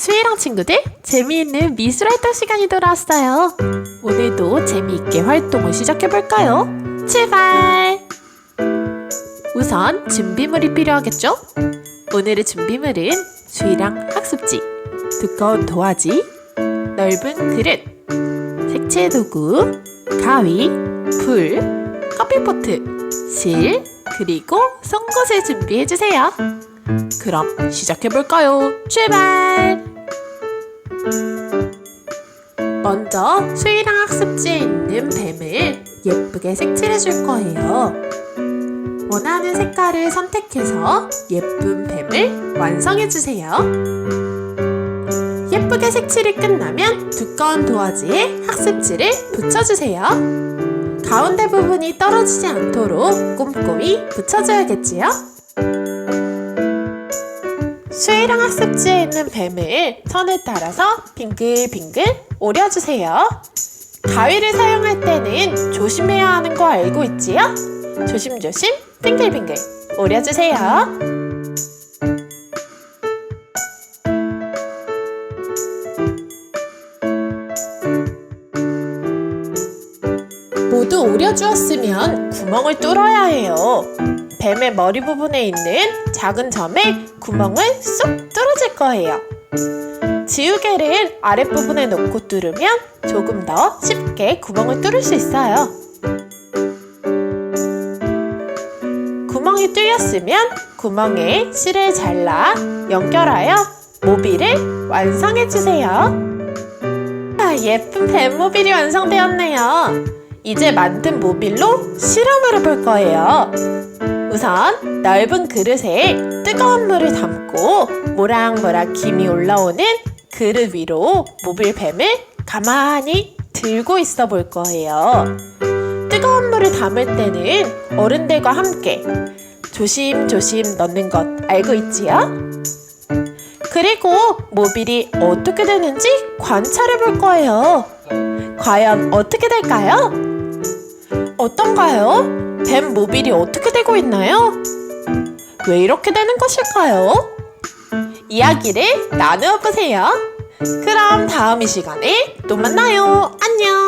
수희랑 친구들 재미있는 미술 활동 시간이 돌아왔어요. 오늘도 재미있게 활동을 시작해볼까요? 출발! 우선 준비물이 필요하겠죠? 오늘의 준비물은 수희랑 학습지, 두꺼운 도화지, 넓은 그릇, 색채 도구, 가위, 불, 커피포트, 실, 그리고 송곳을 준비해주세요. 그럼 시작해볼까요? 출발! 먼저 수희랑 학습지에 있는 뱀을 예쁘게 색칠해 줄 거예요. 원하는 색깔을 선택해서 예쁜 뱀을 완성해 주세요. 예쁘게 색칠이 끝나면 두꺼운 도화지에 학습지를 붙여주세요. 가운데 부분이 떨어지지 않도록 꼼꼼히 붙여줘야겠지요? 수희랑 학습지에 있는 뱀을 선을 따라서 빙글빙글 오려주세요. 가위를 사용할 때는 조심해야 하는 거 알고 있지요? 조심조심 빙글빙글 오려주세요. 모두 오려주었으면 구멍을 뚫어야 해요. 뱀의 머리 부분에 있는 작은 점에 구멍을 쏙 뚫어줄 거예요. 지우개를 아랫부분에 놓고 뚫으면 조금 더 쉽게 구멍을 뚫을 수 있어요. 구멍이 뚫렸으면 구멍에 실을 잘라 연결하여 모빌을 완성해주세요. 아, 예쁜 뱀 모빌이 완성되었네요. 이제 만든 모빌로 실험을 해볼 거예요. 우선 넓은 그릇에 뜨거운 물을 담고 모락모락 김이 올라오는 그릇 위로 모빌 뱀을 가만히 들고 있어 볼 거예요. 뜨거운 물을 담을 때는 어른들과 함께 조심조심 넣는 것 알고 있지요? 그리고 모빌이 어떻게 되는지 관찰해 볼 거예요. 과연 어떻게 될까요? 어떤가요? 뱀 모빌이 어떻게 되고 있나요? 왜 이렇게 되는 것일까요? 이야기를 나누어 보세요. 그럼 다음 이 시간에 또 만나요. 안녕!